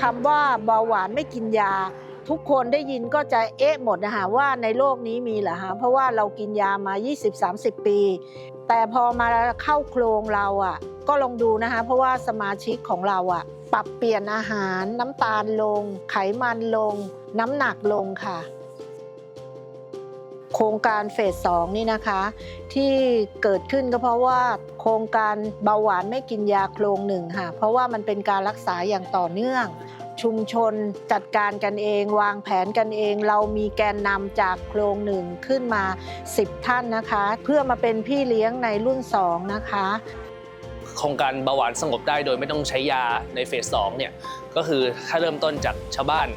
คำว่าเบาหวานไม่กินยา ทุกคนได้ยินก็จะเอ๊ะหมดนะคะว่าในโลกนี้มีเหรอฮะเพราะว่าเรากินยามา 20-30 ปี แต่พอมาเข้าโครงเราอะก็ลองดูนะคะ เพราะว่าสมาชิกของเราอะปรับเปลี่ยนอาหารน้ำตาลลง ไขมันลง น้ำหนักลงค่ะ โครงการเฟสสองนี่นะคะ ที่เกิดขึ้นก็เพราะว่าโครงการเบาหวานไม่กินยาโครงหนึ่งค่ะ เพราะว่ามันเป็นการรักษาอย่างต่อเนื่อง ชุมชนจัดการกันเอง วางแผนกันเอง เรามีแกนนำจากโครงหนึ่งขึ้นมา 10 ท่านนะคะ เพื่อมาเป็นพี่เลี้ยงในรุ่น 2 นะคะโครงการเบาหวานสงบได้โดยไม่ต้องใช้ยาในเฟสสองเนี่ยก็คือถ้าเริ่มต้นจากชาวบ้าน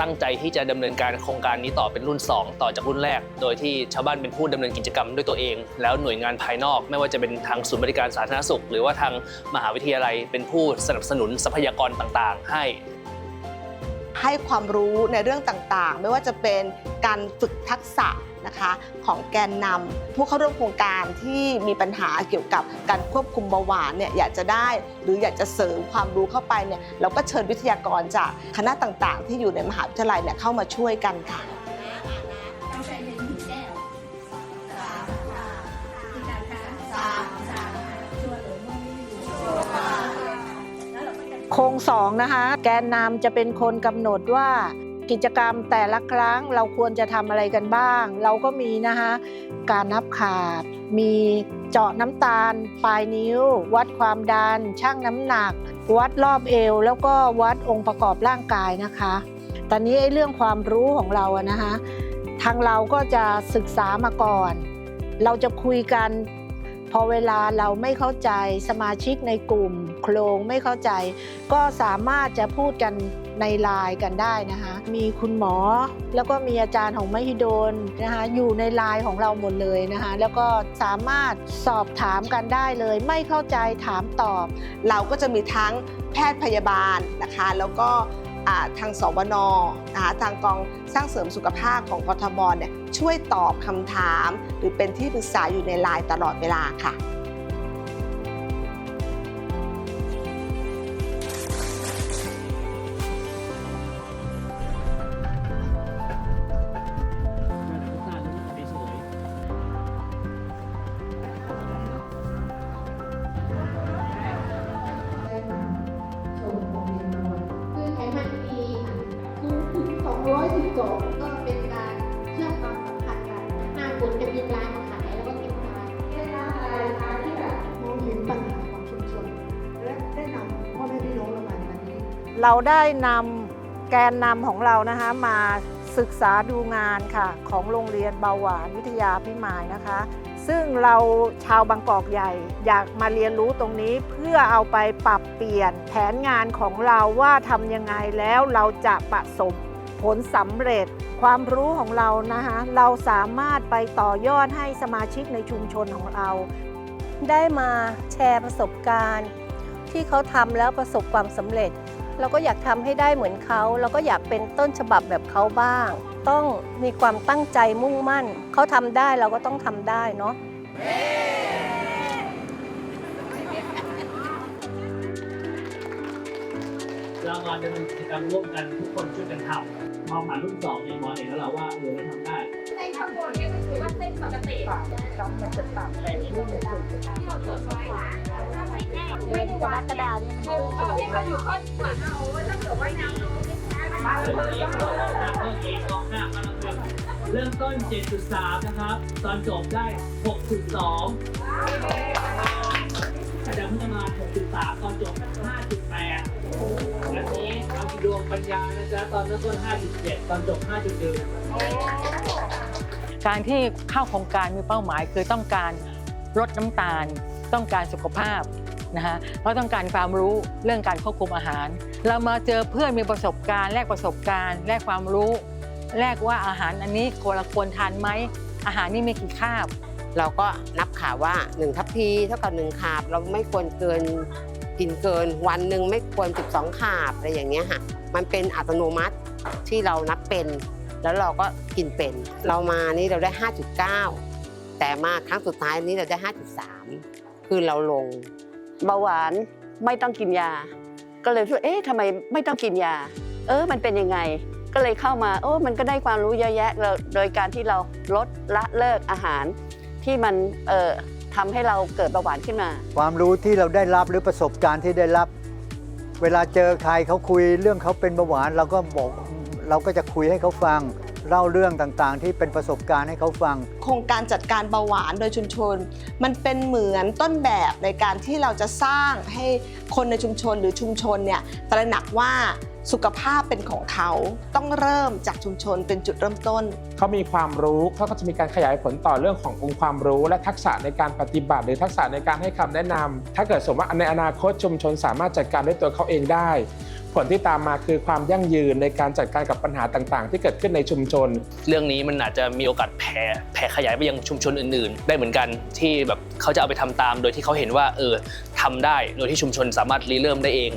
ตั้งใจที่จะดำเนินการโครงการนี้ต่อเป็นรุ่น 2 ต่อจากรุ่นแรก โดยที่ชาวบ้านเป็นผู้ดำเนินกิจกรรมด้วยตัวเอง แล้วหน่วยงานภายนอก ไม่ว่าจะเป็นทางศูนย์บริการสาธารณสุข หรือว่าทางมหาวิทยาลัย เป็นผู้สนับสนุนทรัพยากรต่างๆ ให้ให้ความรู้ในเรื่องต่างๆ ไม่ว่าจะเป็นการฝึกทักษะ นะคะของแกนนำผู้เข้าร่วมโครงการที่มีปัญหาเกี่ยวกับการควบคุมเบาหวานเนี่ยอยากจะได้หรืออยากจะเสริมความรู้เข้าไปเนี่ยเราก็เชิญวิทยากรจากคณะต่างๆ ที่อยู่ในมหาวิทยาลัยเนี่ยเข้ามาช่วยกันค่ะต้องใช้เป็นถึงแก้วสามค่ะที่การค้าสามสามชัวร์หรือไม่ชัวร์ค่ะแล้วเราก็จะโครงสองนะคะ แกนนำจะเป็นคนกำหนดว่า กิจกรรมแต่ละครั้งเราควรจะทำอะไรกันบ้าง เราก็มีนะคะการนับขาด มีเจาะน้ำตาล ปลายนิ้ว วัดความดันชั่งน้ำหนัก วัดรอบเอว แล้วก็วัดองค์ประกอบร่างกายนะคะ ตอนนี้ไอ้เรื่องความรู้ของเราอะนะคะทางเราก็จะศึกษามาก่อน เราจะคุยกันพอเวลาเราไม่เข้าใจสมาชิกในกลุ่ม โครงไม่เข้าใจ ก็สามารถจะพูดกัน ในไลน์กันได้นะคะ มีคุณหมอแล้วก็มีอาจารย์ของมหิดลนะคะอยู่ในไลน์ของเราหมดเลยนะคะแล้วก็สามารถสอบถามกันได้เลย ไม่เข้าใจถามตอบ เราก็จะมีทั้งแพทย์พยาบาลนะคะ แล้วก็ทางสวนนะคะทางกองสร้างเสริมสุขภาพของกทบเนี่ยช่วยตอบคำถาม หรือเป็นที่ปรึกษาอยู่ในไลน์ตลอดเวลาค่ะ 212ก็เป็นการเชื่อมความสัมพันธ์กันห้าคนจะมีร้านขายแล้วก็เก็บร้านได้รับอะไรคะที่แบบมองเห็นปัญหาของชุมชน และได้นำพ่อแม่พี่น้องเรามาในวันนี้เราได้นำแกนนำของเรานะคะมาศึกษาดูงานค่ะ ของโรงเรียนเบาหวานวิทยาพิมายนะคะ ซึ่งเราชาวบางกอกใหญ่ อยากมาเรียนรู้ตรงนี้เพื่อเอาไปปรับเปลี่ยนแผนงานของเราว่าทำยังไงแล้วเราจะประสบ ผลสำเร็จ ความรู้ของเรานะคะเราสามารถไปต่อยอดให้สมาชิกในชุมชนของเรา ได้มาแชร์ประสบการณ์ ที่เขาทำแล้วประสบความสำเร็จ เราก็อยากทำให้ได้เหมือนเขาเราก็อยากเป็นต้นฉบับแบบเขาบ้าง ต้องมีความตั้งใจมุ่งมั่น เขาทำได้เราก็ต้องทำได้เนาะ เรามาดำเนินกิจกรรมร่วมกันทุกคนช่วยกันทำพอผ่านรุ่นสองเนี่ยมอเห็นแล้วเราว่าเออเราทำได้เส้นข้างบนเนี่ยก็คือว่าเส้นปกติจำมันจะต่ำแต่รุ่นหนึ่งที่เราตรวจไว้นะถ้าไม่แน่ไม่ได้วัดกระดาษที่เขาอยู่ข้อขวาเอาว่าถ้าเกิดว่าน้ำลงไม่ใช่เริ่มต้นกองหน้ามาเริ่มต้น 7.3 นะครับ ตอนจบได้ 6.2 ดวงปัญญานะจ๊ะตอนเริ่มต้น 5.7 ตอนจบ 5.1 การที่เข้าโครงการมีเป้าหมายคือต้องการลดน้ำตาล ต้องการสุขภาพนะฮะเราต้องการความรู้เรื่องการควบคุมอาหาร เรามาเจอเพื่อนมีประสบการณ์แลกประสบการณ์แลกความรู้ แลกว่าอาหารอันนี้ควรควรทานไหมอาหารนี่มีกี่คาบ เราก็นับขาว่า1ทัพพีเท่ากับ1ขาบ เราไม่ควรเกิน กินเกินวันหนึ่งไม่ควร 12 ขาบอะไรอย่างเงี้ยค่ะมันเป็นอัตโนมัติที่เรานับเป็น แล้วเราก็กินเป็น เรามานี่เราได้ 5.9 แต่มาครั้งสุดท้ายนี้เราได้ 5.3 คือเราลงเบาหวานไม่ต้องกินยา ก็เลยคิดว่าเอ๊ะทำไมไม่ต้องกินยา เออมันเป็นยังไง ก็เลยเข้ามาโอ้มันก็ได้ความรู้เยอะแยะเลยโดยการที่เราลดละเลิกอาหารที่มันเออ ทำให้เราเกิดเบาหวานขึ้นมา ความรู้ที่เราได้รับหรือประสบการณ์ที่ได้รับ เวลาเจอใครเขาคุยเรื่องเขาเป็นเบาหวานเราก็บอกเราก็จะคุยให้เขาฟัง เล่าเรื่องต่างๆ ที่เป็นประสบการณ์ให้เขาฟัง โครงการจัดการเบาหวานโดยชุมชน มันเป็นเหมือนต้นแบบในการที่เราจะสร้างให้คนในชุมชนหรือชุมชนเนี่ยตระหนักว่าสุขภาพเป็นของเขาต้องเริ่มจากชุมชนเป็นจุดเริ่มต้น เขามีความรู้เขาก็จะมีการขยายผลต่อเรื่องขององค์ความรู้ และทักษะในการปฏิบัติ หรือทักษะในการให้คำแนะนำถ้าเกิดสมมติว่าในอนาคตชุมชนสามารถจัดการด้วยตัวเขาเองได้ ผลที่ตามมาคือความยั่งยืนในการจัดการกับปัญหาต่าง ๆ ที่เกิดขึ้นในชุมชน เรื่องนี้มันอาจจะมีโอกาสแผ่แผ่ขยายไปยังชุมชนอื่น ๆ ได้เหมือนกันที่แบบเขาจะเอาไปทำตาม โดยที่เขาเห็นว่าเออทำได้โดยที่ชุมชนสามารถรีเริ่มได้เอง